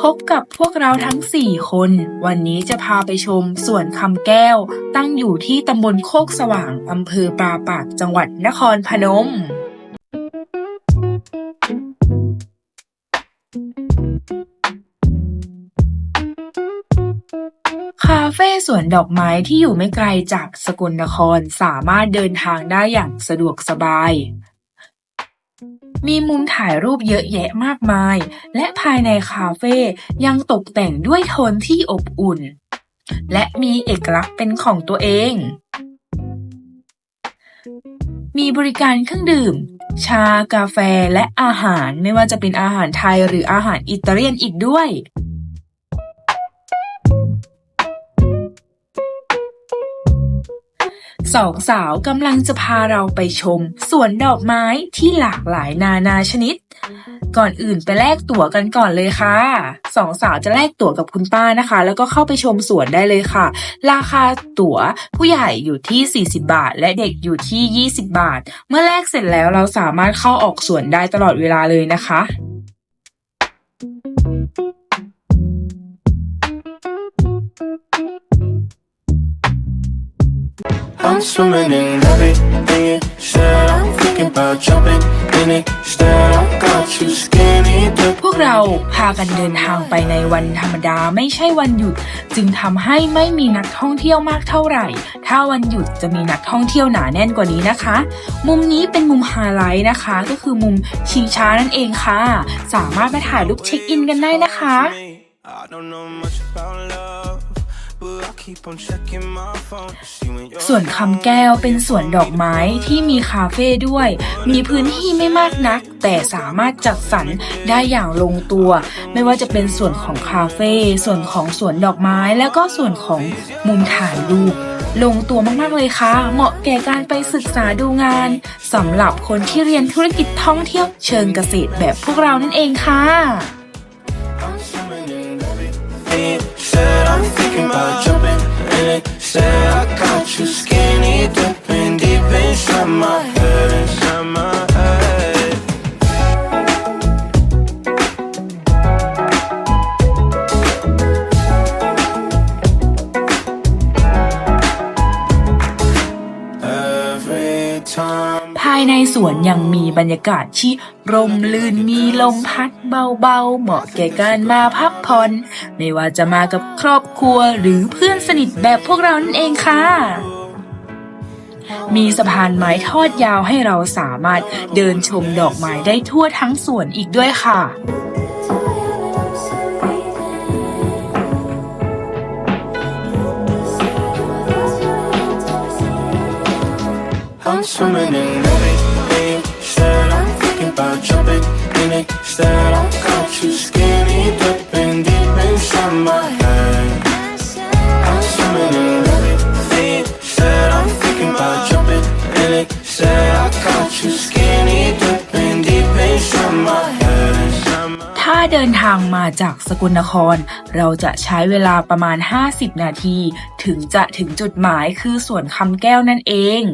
พบกับพวกเราทั้ง 4 คน วันนี้จะพาไปชมสวนคำแก้ว ตั้งอยู่ที่ตำบลโคกสว่างอำเภอปราปากจังหวัดนครพนม คาเฟ่สวนดอกไม้ที่อยู่ไม่ไกลจากสกลนครสามารถเดินทางได้อย่างสะดวกสบาย มีมุมถ่ายรูปเยอะแยะมากมาย และภายในคาเฟ่ยังตกแต่งด้วยโทนที่อบอุ่น และมีเอกลักษณ์เป็นของตัวเอง มีบริการเครื่องดื่ม ชา กาแฟ และอาหารไม่ว่าจะเป็นอาหารไทยหรืออาหารอิตาเลียนอีกด้วย สองสาวกำลังจะพาเราไปชมสวนดอกไม้ที่หลากหลายนานาชนิด ก่อนอื่นไปแลกตั๋วกันก่อนเลยค่ะสองสาวจะแลกตั๋วกับคุณป้านะคะ แล้วก็เข้าไปชมสวนได้เลยค่ะ ราคาตั๋วผู้ใหญ่อยู่ที่ 40 บาท และเด็กอยู่ที่ 20 บาท เมื่อแลกเสร็จแล้วเราสามารถเข้าออกสวนได้ตลอดเวลาเลยนะคะ I'm swimming in everything you said. I'm thinking about jumping in it. Instead, I got you skinny dipping. พวกเราพากันเดินทางไปในวันธรรมดาไม่ใช่วันหยุด จึงทำให้ไม่มีนักท่องเที่ยวมากเท่าไหร่ ถ้าวันหยุดจะมีนักท่องเที่ยวหนาแน่นกว่านี้นะคะ มุมนี้เป็นมุมไฮไลท์นะคะ ก็คือมุมชิงช้านั่นเองค่ะ สามารถมาถ่ายรูปเช็คอินกันได้นะคะ I don't know much about love, ส่วนคำแก้วเป็นสวนดอกไม้ที่มีคาเฟ่ด้วย มีพื้นที่ไม่มากนัก แต่สามารถจัดสรรได้อย่างลงตัว ไม่ว่าจะเป็นส่วนของคาเฟ่ส่วนของสวนดอกไม้ แล้วก็ส่วนของมุมถ่ายรูปลงตัวมาก ๆ เลยค่ะ เหมาะแก่การไปศึกษาดูงานสำหรับคนที่เรียนธุรกิจท่องเที่ยวเชิงเกษตรแบบพวกเรานั่นเองค่ะ in it. Said I got you ภายในสวนยังมีบรรยากาศที่ร่มรื่นมีลมพัดเบาๆ เหมาะแก่การมาพักผ่อน ไม่ว่าจะมากับครอบครัวหรือเพื่อนสนิทแบบพวกเรานั่นเองค่ะ มีสะพานไม้ทอดยาวให้เราสามารถเดินชมดอกไม้ได้ทั่วทั้งสวนอีกด้วยค่ะ I'm swimming in everything you said. I'm thinking about jumping in it. Instead, I got you skinny dipping deep inside my head. I'm swimming in everything you said. I'm thinking about jumping in it. Said I got you skinny dipping deep inside my head. ถ้าเดินทางมาจากสกลนคร เราจะใช้เวลาประมาณ 50 นาที ถึงจะถึงจุดหมายคือสวนคำแก้วนั่นเอง